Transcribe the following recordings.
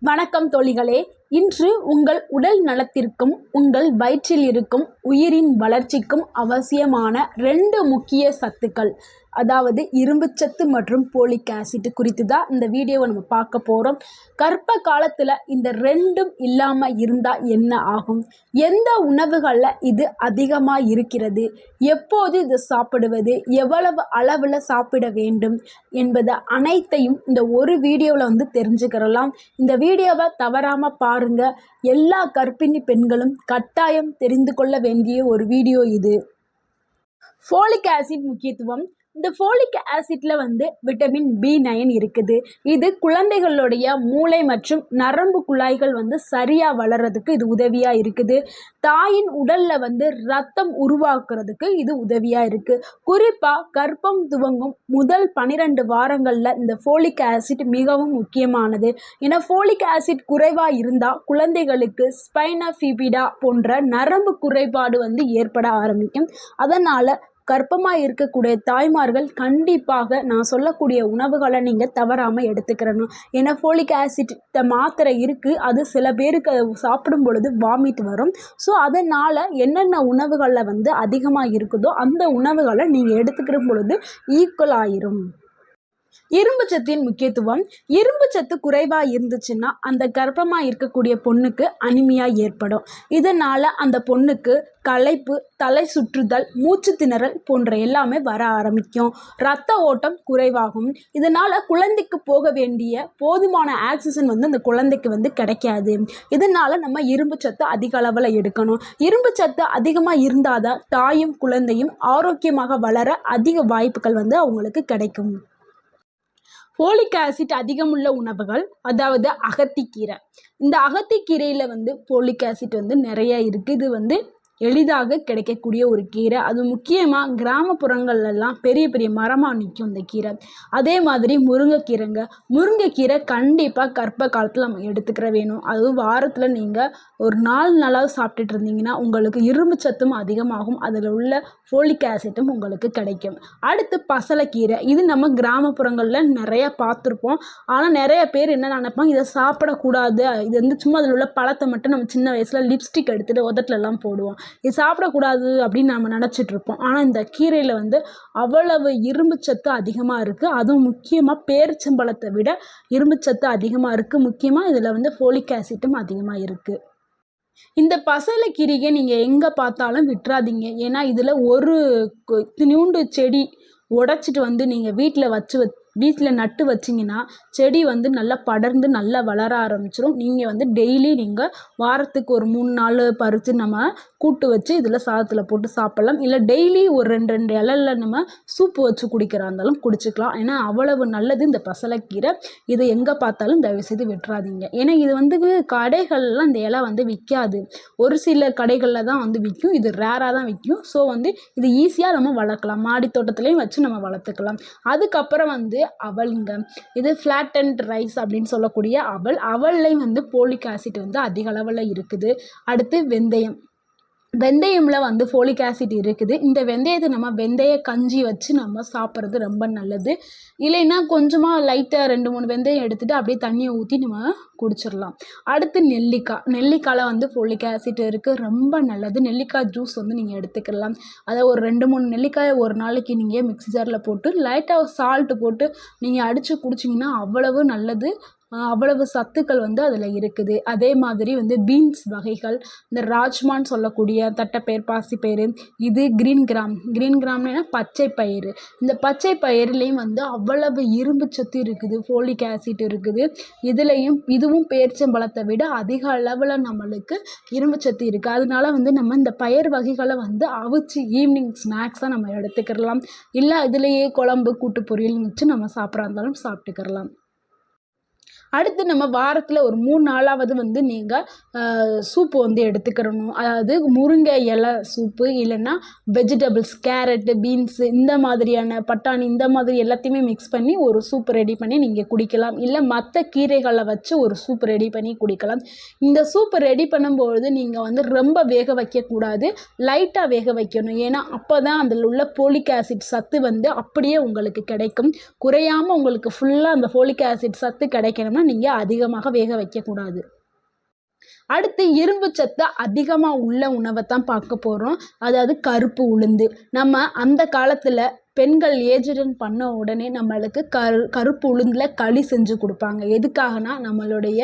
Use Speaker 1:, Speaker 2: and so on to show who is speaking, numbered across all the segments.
Speaker 1: வணக்கம் தோழிகளே. இன்று உங்கள் உடல் நலத்திற்கும் உங்கள் வயிற்றில் இருக்கும் உயிரின் வளர்ச்சிக்கும் அவசியமான ரெண்டு முக்கிய சத்துக்கள். அதாவது இரும்புச்சத்து மற்றும் போலிக் ஆசிட் குறித்து தான் இந்த வீடியோவை நம்ம பார்க்க போகிறோம் கர்ப்ப காலத்தில் இந்த ரெண்டும் இல்லாமல் இருந்தால் என்ன ஆகும்? எந்த உணவுகளில் இது அதிகமாக இருக்கிறது? எப்போது இது சாப்பிடுவது? எவ்வளவு அளவில் சாப்பிட வேண்டும்? என்பது அனைத்தையும் இந்த ஒரு வீடியோவில் வந்து தெரிஞ்சுக்கிறலாம். இந்த வீடியோவை தவறாமல் பாருங்கள் எல்லா கர்ப்பிணி பெண்களும் கட்டாயம் தெரிந்து கொள்ள வேண்டிய ஒரு வீடியோ இது. ஃபோலிக் ஆசிட் முக்கியத்துவம் இந்த ஃபோலிக் ஆசிட்டில் வந்து விட்டமின் பி நைன் இருக்குது. இது குழந்தைகளுடைய மூளை மற்றும் நரம்பு குழாய்கள் வந்து சரியாக வளர்கிறதுக்கு இது உதவியாக இருக்குது. தாயின் உடலில் வந்து ரத்தம் உருவாக்குறதுக்கு இது உதவியாக இருக்குது குறிப்பாக கர்ப்பம் துவங்கும் முதல் பன்னிரெண்டு வாரங்களில் இந்த ஃபோலிக் ஆசிட் மிகவும் முக்கியமானது. ஏன்னா ஃபோலிக் ஆசிட் குறைவாக இருந்தால் குழந்தைகளுக்கு ஸ்பைனஃபிபிடா போன்ற நரம்பு குறைபாடு வந்து ஏற்பட ஆரம்பிக்கும். அதனால் கர்ப்பமாக இருக்கக்கூடிய தாய்மார்கள் கண்டிப்பாக நான் சொல்லக்கூடிய உணவுகளை நீங்கள் தவறாமல் எடுத்துக்கிறணும். ஏன்னா ஃபோலிக் ஆசிட் மாத்திரை இருக்குது அது சில பேருக்கு சாப்பிடும் பொழுது வாமிட் வரும். ஸோ அதனால் என்னென்ன உணவுகளில் வந்து அதிகமாக இருக்குதோ அந்த உணவுகளை நீங்கள் எடுத்துக்கிற பொழுது ஈக்குவல் ஆயிரும். இரும்பு சத்தின் முக்கியத்துவம். இரும்பு சத்து குறைவாக இருந்துச்சுன்னா அந்த கர்ப்பமாக இருக்கக்கூடிய பொண்ணுக்கு அனிமியா ஏற்படும். இதனால் அந்த பொண்ணுக்கு களைப்பு தலை சுற்றுதல் மூச்சு திணறல் போன்ற எல்லாமே வர ஆரம்பிக்கும். ரத்த ஓட்டம் குறைவாகும். இதனால் குழந்தைக்கு போக வேண்டிய போதுமான ஆக்சிஜன் வந்து அந்த குழந்தைக்கு வந்து கிடைக்காது. இதனால் நம்ம இரும்பு சத்து அதிக அளவில் எடுக்கணும். இரும்பு சத்து அதிகமாக இருந்தால் தான் தாயும் குழந்தையும் ஆரோக்கியமாக வளர அதிக வாய்ப்புகள் வந்து அவங்களுக்கு கிடைக்கும். ஃபோலிக் ஆசிட் அதிகமுள்ள உணவுகள் அதாவது அகத்திக்கீரை. இந்த அகத்திக்கீரையில் வந்து ஃபோலிக் ஆசிட் வந்து நிறைய இருக்குது இது வந்து எளிதாக கிடைக்கக்கூடிய ஒரு கீரை. அது முக்கியமாக கிராமப்புறங்கள்லாம் பெரிய பெரிய மரமாக நிற்கும் இந்த கீரை. அதே மாதிரி முருங்கைக்கீரைங்க. முருங்கைக்கீரை கண்டிப்பாக கர்ப்ப காலத்தில் நம்ம எடுத்துக்கிற வேணும். அதுவும் வாரத்தில் நீங்கள் ஒரு நாலு நாளாவது சாப்பிட்டுட்டு இருந்தீங்கன்னா உங்களுக்கு இரும்பு சத்தும் அதிகமாகும். அதில் உள்ள ஃபோலிக் ஆசிட்டும் உங்களுக்கு கிடைக்கும். அடுத்து பசலைக்கீரை. இது நம்ம கிராமப்புறங்களில் நிறைய பார்த்துருப்போம். ஆனால் நிறைய பேர் என்ன நினைப்பாங்க இதை சாப்பிடக்கூடாது. இது வந்து சும்மா அதில் உள்ள பழத்தை மட்டும் நம்ம சின்ன வயசில் லிப்ஸ்டிக் எடுத்துகிட்டு உதட்டுலலாம் போடுவோம். இது சாப்பிடக்கூடாது அப்படின்னு நம்ம நினச்சிட்டு இருப்போம். ஆனால் இந்த கீரையில் வந்து அவ்வளவு இரும்பு சத்து அதிகமாக இருக்குது அதுவும் முக்கியமாக பேரிச்சம்பழத்தை விட இரும்பு சத்து அதிகமாக இருக்குது முக்கியமாக இதில் வந்து ஃபோலிக் ஆசிட்டும் அதிகமாக இருக்குது இந்த பசலை கீரையை நீங்கள் எங்கே பார்த்தாலும் விட்டுறாதீங்க. ஏன்னா இதில் ஒரு நியூண்டு செடி உடச்சிட்டு வந்து நீங்கள் வீட்டில் வச்சு வீட்டில் நட்டு வச்சிங்கன்னா செடி வந்து நல்லா படர்ந்து நல்லா வளர ஆரம்பிச்சிடும் நீங்கள் வந்து டெய்லி நீங்கள் வாரத்துக்கு ஒரு மூணு நாள் பறித்து நம்ம கூட்டு வச்சு இதில் சாதத்தில் போட்டு சாப்பிட்லாம். இல்லை டெய்லி ஒரு ரெண்டு ரெண்டு இலையில நம்ம சூப்பு வச்சு குடிக்கிறா இருந்தாலும் குடிச்சிக்கலாம். ஏன்னா அவ்வளவு நல்லது இந்த பசலைக்கீரை. இதை எங்கே பார்த்தாலும் தயவுசெய்து விட்டுறாதீங்க. ஏன்னா இது வந்து கடைகள்லாம் இந்த இலை வந்து விற்காது ஒரு சில கடைகளில் தான் வந்து விற்கும் இது ரேராக தான் விற்கும் ஸோ வந்து இது ஈஸியாக நம்ம வளர்க்கலாம். மாடி தோட்டத்துலேயும் வச்சு நம்ம வளர்த்துக்கலாம். அதுக்கப்புறம் வந்து அவளுங்க. இது ஃப்ளாட் அண்ட் ரைஸ் அப்படின்னு சொல்லக்கூடிய அவல் அவல்லையும் வந்து போலிக் ஆசிட் வந்து அதிக அளவில் இருக்குது. அடுத்து வெந்தயம். வெந்தயமில் வந்து ஃபோலிக் ஆசிட் இருக்குது. இந்த வெந்தயத்தை நம்ம வெந்தய கஞ்சி வச்சு நம்ம சாப்பிட்றது ரொம்ப நல்லது. இல்லைன்னா கொஞ்சமாக லைட்டாக ரெண்டு மூணு வெந்தயம் எடுத்துகிட்டு அப்படியே தண்ணியை ஊற்றி நம்ம குடிச்சிடலாம். அடுத்து நெல்லிக்காய். நெல்லிக்காயில் வந்து ஃபோலிக் ஆசிட் இருக்குது ரொம்ப நல்லது. நெல்லிக்காய் ஜூஸ் வந்து நீங்கள் எடுத்துக்கலாம். அதை ஒரு ரெண்டு மூணு நெல்லிக்காயை ஒரு நாளைக்கு நீங்கள் மிக்ஸி ஜாரில் போட்டு லைட்டாக சால்ட்டு போட்டு நீங்கள் அடித்து குடிச்சிங்கன்னா அவ்வளவு நல்லது. அவ்வளவு சத்துக்கள் வந்து அதில் இருக்குது. அதே மாதிரி வந்து பீன்ஸ் வகைகள் இந்த ராஜ்மான்னு சொல்லக்கூடிய தட்டைப்பயிர் பாசிப்பயிறு இது கிரீன் கிராம் கிரீன் கிராம்னா பச்சை பயிறு. இந்த பச்சை பயிர்லேயும் வந்து அவ்வளவு இரும்பு சத்து இருக்குது ஃபோலிக் ஆசிட் இருக்குது. இதுலேயும் இதுவும் பேரிச்சம்பழத்தை விட அதிக அளவில் நம்மளுக்கு இரும்பு சத்து இருக்குது அதனால வந்து நம்ம இந்த பயிர் வகைகளை வந்து அவிச்சு ஈவினிங் ஸ்நாக்ஸாக நம்ம எடுத்துக்கிடலாம். இல்லை இதுலேயே குழம்பு கூட்டு பொரியல் வச்சு நம்ம சாப்பிட்றா இருந்தாலும் சாப்பிட்டுக்கிறலாம் அடுத்து நம்ம வாரத்தில் ஒரு மூணு நாளாவது வந்து நீங்கள் சூப்பு வந்து எடுத்துக்கிறணும். அதாவது முருங்கை இலை சூப்பு இல்லைன்னா வெஜிடபிள்ஸ் கேரட்டு பீன்ஸு இந்த மாதிரியான பட்டாணி இந்த மாதிரி எல்லாத்தையுமே மிக்ஸ் பண்ணி ஒரு சூப் ரெடி பண்ணி நீங்கள் குடிக்கலாம். இல்லை மற்ற கீரைகளை வச்சு ஒரு சூப் ரெடி பண்ணி குடிக்கலாம். இந்த சூப் ரெடி பண்ணும்பொழுது நீங்கள் வந்து ரொம்ப வேக வைக்கக்கூடாது. லைட்டாக வேக வைக்கணும். ஏன்னா அப்போ தான் அதில் உள்ள போலிக் ஆசிட் சத்து வந்து அப்படியே உங்களுக்கு கிடைக்கும். குறையாமல் உங்களுக்கு ஃபுல்லாக அந்த ஃபோலிக் ஆசிட் சத்து கிடைக்கணும் வைக்கணும்னா நீங்கள் அதிகமாக வேக வைக்கக்கூடாது அடுத்து இரும்பு சத்து அதிகமாக உள்ள உணவை தான் பார்க்க போகிறோம் அதாவது கருப்பு உளுந்து. நம்ம அந்த காலத்தில் பெண்கள் ஏஜ்டன் பண்ண உடனே நம்மளுக்கு கரு கருப்பு உளுந்தில் களி செஞ்சு கொடுப்பாங்க. எதுக்காகனா நம்மளுடைய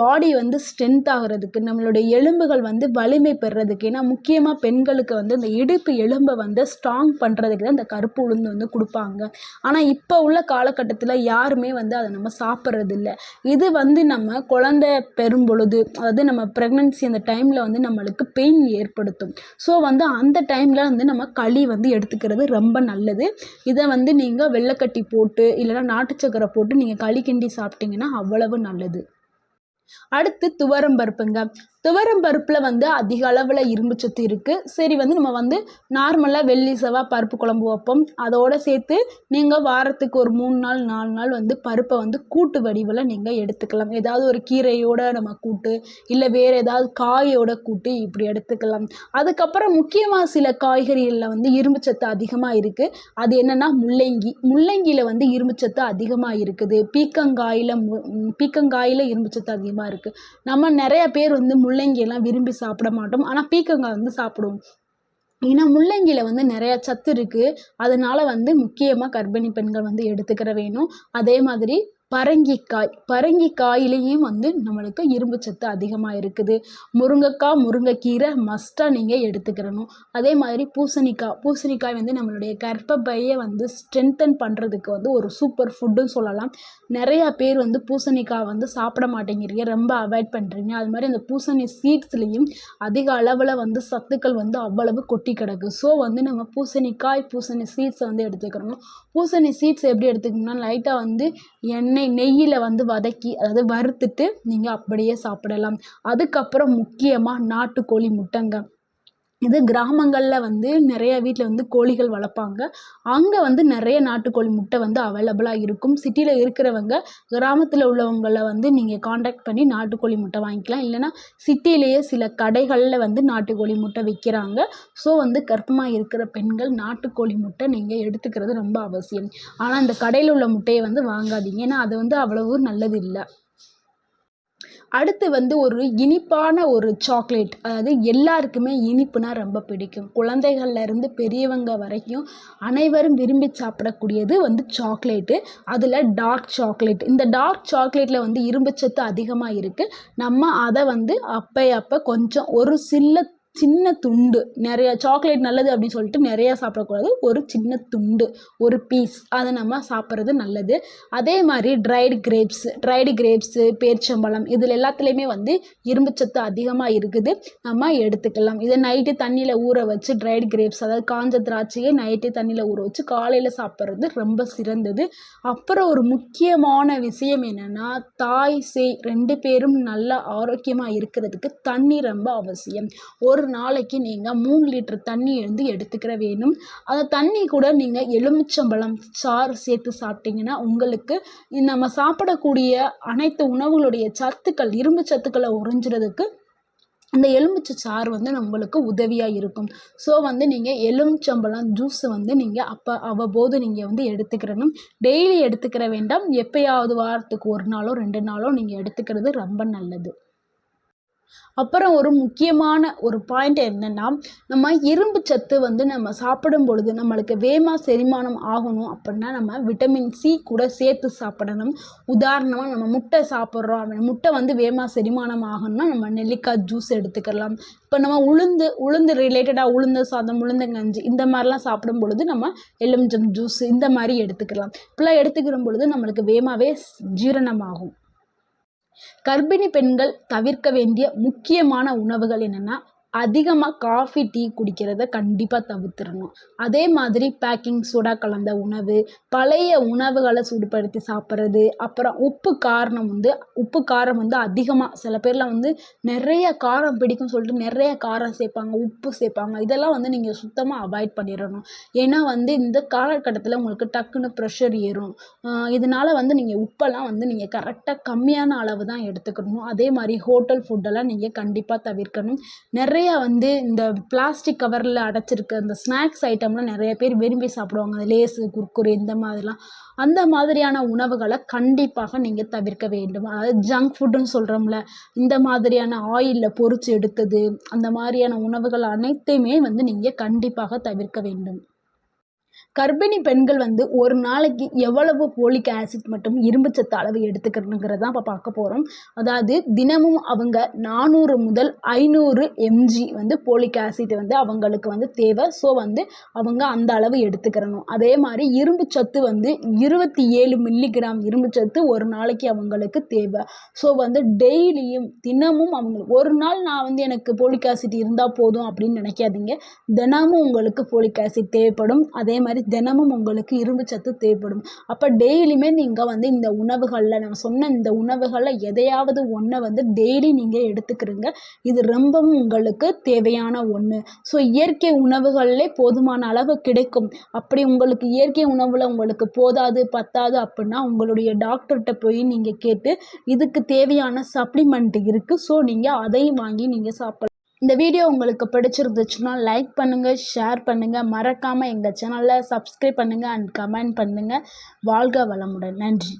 Speaker 1: பாடி வந்து ஸ்ட்ரென்த் ஆகிறதுக்கு நம்மளுடைய எலும்புகள் வந்து வலிமை பெறுறதுக்கு ஏன்னா முக்கியமாக பெண்களுக்கு வந்து இந்த இடுப்பு எலும்பை வந்து ஸ்ட்ராங் பண்ணுறதுக்கு தான் இந்த கருப்பு உளுந்து வந்து கொடுப்பாங்க. ஆனால் இப்போ உள்ள காலகட்டத்தில் யாருமே வந்து அதை நம்ம சாப்பிட்றது இல்லை இது வந்து நம்ம குழந்தை பெறும் பொழுது அதாவது நம்ம ப்ரெக்னன்சி அந்த டைமில் வந்து நம்மளுக்கு பெயின் ஏற்படுத்தும். ஸோ வந்து அந்த டைமில் வந்து நம்ம களி வந்து எடுத்துக்கிறது ரொம்ப நல்லது. இதை வந்து நீங்கள் வெள்ளைக்கட்டி போட்டு இல்லைன்னா நாட்டு சக்கரை போட்டு நீங்கள் களி கிண்டி சாப்பிட்டீங்கன்னா அவ்வளவு நல்லது. அடுத்து துவரம் பருப்புங்க. துவரம் பருப்பில் வந்து அதிக அளவில் இரும்பு சத்து இருக்குது சரி வந்து நம்ம வந்து நார்மலாக வெள்ளி செவ்வாய் பருப்பு குழம்பு வைப்போம். அதோடு சேர்த்து நீங்கள் வாரத்துக்கு ஒரு மூணு நாள் நாலு நாள் வந்து பருப்பை வந்து கூட்டு வடிவில் நீங்கள் எடுத்துக்கலாம். ஏதாவது ஒரு கீரையோட நம்ம கூட்டு இல்லை வேறு ஏதாவது காயோட கூட்டு இப்படி எடுத்துக்கலாம். அதுக்கப்புறம் முக்கியமாக சில காய்கறிகளில் வந்து இரும்பு சத்து அதிகமாக இருக்குது அது என்னென்னா முள்ளங்கி. முள்ளங்கியில் வந்து இரும்பு சத்து அதிகமாக இருக்குது. பீக்கங்காயில் மு பீக்கங்காயில் இரும்பு சத்து அதிகமாக இருக்குது நம்ம நிறைய பேர் வந்து முள்ளங்கியெல்லாம் விரும்பி சாப்பிட மாட்டோம். ஆனால் பீக்கங்காய் வந்து சாப்பிடுவோம். ஏன்னா முள்ளங்கியில் வந்து நிறையா சத்து இருக்குது அதனால் வந்து முக்கியமாக கர்ப்பிணி பெண்கள் வந்து எடுத்துக்கிற வேணும். அதே மாதிரி பரங்கிக்காய் பரங்கிக்காயிலையும் வந்து நம்மளுக்கு இரும்பு சத்து அதிகமாக இருக்குது. முருங்கைக்காய் முருங்கைக்கீரை மஸ்ட்டாக நீங்கள் எடுத்துக்கிறணும். அதே மாதிரி பூசணிக்காய் பூசணிக்காய் வந்து நம்மளுடைய கர்ப்பப்பையை வந்து ஸ்ட்ரென்தன் பண்ணுறதுக்கு வந்து ஒரு சூப்பர் ஃபுட்டுன்னு சொல்லலாம். நிறையா பேர் வந்து பூசணிக்காய் வந்து சாப்பிட மாட்டேங்கிறீங்க ரொம்ப அவாய்ட் பண்ணுறீங்க அது மாதிரி அந்த பூசணி சீட்ஸ்லேயும் அதிக அளவில் வந்து சத்துக்கள் வந்து அவ்வளவு கொட்டி கிடக்கு. ஸோ வந்து நம்ம பூசணிக்காய் பூசணி சீட்ஸை வந்து எடுத்துக்கிறணும். பூசணி சீட்ஸ் எப்படி எடுத்துக்கணும்னா லைட்டாக வந்து எண்ணெய் நெய்யில் வந்து வதக்கி அதாவது வறுத்துட்டு நீங்கள் அப்படியே சாப்பிடலாம். அதுக்கப்புறம் முக்கியமாக நாட்டுக்கோழி முட்டைங்க. இது கிராமங்களில் வந்து நிறைய வீட்டில் வந்து கோழிகள் வளர்ப்பாங்க. அங்கே வந்து நிறைய நாட்டுக்கோழி முட்டை வந்து அவைலபிளாக இருக்கும். சிட்டியில் இருக்கிறவங்க கிராமத்தில் உள்ளவங்களை வந்து நீங்கள் காண்டாக்ட் பண்ணி நாட்டுக்கோழி முட்டை வாங்கிக்கலாம். இல்லைன்னா சிட்டிலேயே சில கடைகளில் வந்து நாட்டுக்கோழி முட்டை விற்கிறாங்க ஸோ வந்து கர்ப்பமாக இருக்கிற பெண்கள் நாட்டுக்கோழி முட்டை நீங்கள் எடுத்துக்கிறது ரொம்ப அவசியம். ஆனால் அந்த கடையில் உள்ள முட்டையை வந்து வாங்காதீங்க. ஏன்னா அது வந்து அவ்வளவு நல்லது இல்லை. அடுத்து வந்து ஒரு இனிப்பான ஒரு சாக்லேட் அதாவது எல்லாருக்குமே இனிப்புனா ரொம்ப பிடிக்கும். குழந்தைகள்லேருந்து பெரியவங்க வரைக்கும் அனைவரும் விரும்பி சாப்பிடக்கூடியது வந்து சாக்லேட்டு அதில் டார்க் சாக்லேட் இந்த டார்க் சாக்லேட்டில் வந்து இரும்புச்சத்து அதிகமாக இருக்குது நம்ம அதை வந்து அப்போ அப்போ கொஞ்சம் ஒரு சில்ல சின்ன துண்டு நிறைய சாக்லேட் நல்லது அப்படின்னு சொல்லிட்டு நிறையா சாப்பிடக்கூடாது. ஒரு சின்ன துண்டு ஒரு பீஸ் அதை நம்ம சாப்பிட்றது நல்லது. அதே மாதிரி ட்ரைடு கிரேப்ஸ் ட்ரைடு கிரேப்ஸு பேரிச்சம்பழம் இதில் எல்லாத்துலேயுமே வந்து இரும்புச்சத்து அதிகமாக இருக்குது. நம்ம எடுத்துக்கலாம். இதை நைட்டு தண்ணியில் ஊற வச்சு ட்ரைடு கிரேப்ஸ் அதாவது காஞ்ச திராட்சையை நைட்டு தண்ணியில் ஊற வச்சு காலையில் சாப்பிட்றது ரொம்ப சிறந்தது. அப்புறம் ஒரு முக்கியமான விஷயம் என்னென்னா தாய் சேய் ரெண்டு பேரும் நல்லா ஆரோக்கியமாக இருக்கிறதுக்கு தண்ணி ரொம்ப அவசியம். ஒரு நாளைக்கு நீங்கள் மூணு லிட்டர் தண்ணி வந்து எடுத்துக்கிற வேணும். அந்த தண்ணி கூட நீங்கள் எலுமிச்சம்பழம் சாறு சேர்த்து சாப்பிட்டிங்கன்னா உங்களுக்கு நம்ம சாப்பிடக்கூடிய அனைத்து உணவுகளுடைய சத்துக்கள் இரும்பு சத்துக்களை உறிஞ்சுறதுக்கு அந்த எலுமிச்சை சாறு வந்து நம்மளுக்கு உதவியாக இருக்கும். ஸோ வந்து நீங்கள் எலுமிச்சம்பழம் ஜூஸ் வந்து நீங்கள் அப்போ அவ்வப்போது நீங்கள் வந்து எடுத்துக்கிறணும் டெய்லி எடுத்துக்கிற வேண்டாம். எப்பயாவது வாரத்துக்கு ஒரு நாளோ ரெண்டு நாளோ நீங்கள் எடுத்துக்கிறது ரொம்ப நல்லது. அப்புறம் ஒரு முக்கியமான ஒரு பாயிண்ட் என்னென்னா நம்ம இரும்பு சத்து வந்து நம்ம சாப்பிடும் பொழுது நம்மளுக்கு வேகமாக செரிமானம் ஆகணும் அப்படின்னா நம்ம விட்டமின் சி கூட சேர்த்து சாப்பிடணும். உதாரணமாக நம்ம முட்டை சாப்பிட்றோம் அப்படின்னா முட்டை வந்து வேகமாக செரிமானம் ஆகணும்னா நம்ம நெல்லிக்காய் ஜூஸ் எடுத்துக்கலாம். இப்போ நம்ம உளுந்து உளுந்து ரிலேட்டடாக உளுந்து சாதம் உளுந்தங்கஞ்சி இந்த மாதிரிலாம் சாப்பிடும் பொழுது நம்ம எலுமிச்சம் ஜூஸ் இந்த மாதிரி எடுத்துக்கலாம். இப்படிலாம் எடுத்துக்கிற பொழுது நம்மளுக்கு வேகமாகவே ஜீரணமாகும். கர்ப்பிணி பெண்கள் தவிர்க்க வேண்டிய முக்கியமான உணவுகள் என்னென்னா அதிகமாக காஃபி டீ குடிக்கிறத கண்டிப்பாக தவிர்த்திடணும். அதே மாதிரி பேக்கிங் சோடா கலந்த உணவு பழைய உணவுகளை சூடுபடுத்தி சாப்பிட்றது அப்புறம் உப்பு காரணம் வந்து உப்பு காரம் வந்து அதிகமாக சில பேர்லாம் வந்து நிறைய காரம் பிடிக்கும்னு சொல்லிட்டு நிறைய காரம் சேர்ப்பாங்க உப்பு சேர்ப்பாங்க. இதெல்லாம் வந்து நீங்கள் சுத்தமாக அவாய்ட் பண்ணிடணும். ஏன்னா வந்து இந்த காலகட்டத்தில் உங்களுக்கு டக்குன்னு ப்ரெஷர் ஏறும். இதனால் வந்து நீங்கள் உப்பெல்லாம் வந்து நீங்கள் கரெக்டாக கம்மியான அளவு தான் எடுத்துக்கணும். அதே மாதிரி ஹோட்டல் ஃபுட்டெல்லாம் நீங்கள் கண்டிப்பாக தவிர்க்கணும். நிறைய நிறையா வந்து இந்த பிளாஸ்டிக் கவரில் அடைச்சிருக்க இந்த ஸ்நாக்ஸ் ஐட்டம்லாம் நிறைய பேர் விரும்பி சாப்பிடுவாங்க. அந்த லேஸு குர்குரு இந்த மாதிரிலாம். அந்த மாதிரியான உணவுகளை கண்டிப்பாக நீங்கள் தவிர்க்க வேண்டும். அதாவது ஜங்க் ஃபுட்டுன்னு சொல்கிறோம்ல இந்த மாதிரியான ஆயிலில் பொறிச்சு எடுத்தது அந்த மாதிரியான உணவுகள் அனைத்தையுமே வந்து நீங்கள் கண்டிப்பாக தவிர்க்க வேண்டும். கர்ப்பிணி பெண்கள் வந்து ஒரு நாளைக்கு எவ்வளவு போலிக் ஆசிட் மற்றும் இரும்புச்சத்து அளவு எடுத்துக்கணுங்கிறது தான் இப்போ பார்க்க போகிறோம் அதாவது தினமும் அவங்க நானூறு முதல் ஐநூறு எம்ஜி வந்து போலிக் ஆசிட் வந்து அவங்களுக்கு வந்து தேவை. ஸோ வந்து அவங்க அந்த அளவு எடுத்துக்கிறணும் அதே மாதிரி இரும்புச்சத்து வந்து இருபத்தி ஏழு மில்லிகிராம் இரும்பு சத்து ஒரு நாளைக்கு அவங்களுக்கு தேவை. ஸோ வந்து டெய்லியும் தினமும் அவங்களுக்கு ஒரு நாள் நான் வந்து எனக்கு போலிக் ஆசிட் இருந்தால் போதும் அப்படின்னு நினைக்காதீங்க. தினமும் உங்களுக்கு போலிக் ஆசிட் தேவைப்படும். அதே மாதிரி தினமும் உங்களுக்கு இரும்பு சத்து தேவைப்படும். அப்போ டெய்லியுமே நீங்கள் வந்து இந்த உணவுகளில் நான் சொன்ன இந்த உணவுகளில் எதையாவது ஒன்றை வந்து டெய்லி நீங்கள் எடுத்துக்கிறீங்க. இது ரொம்பவும் உங்களுக்கு தேவையான ஒன்று ஸோ இயற்கை உணவுகளிலே போதுமான அளவு கிடைக்கும். அப்படி உங்களுக்கு இயற்கை உணவில் உங்களுக்கு போதாது பத்தாது அப்படின்னா உங்களுடைய டாக்டர்கிட்ட போய் நீங்கள் கேட்டு இதுக்கு தேவையான சப்ளிமெண்ட் இருக்குது ஸோ நீங்கள் அதையும் வாங்கி நீங்கள் சாப்பிடலாம். இந்த வீடியோ உங்களுக்கு பிடிச்சிருந்துச்சுன்னா லைக் பண்ணுங்கள் ஷேர் பண்ணுங்கள் மறக்காமல் எங்கள் சேனலை சப்ஸ்கிரைப் பண்ணுங்கள் அண்ட் கமெண்ட் பண்ணுங்கள் வாழ்க வளமுடன். நன்றி.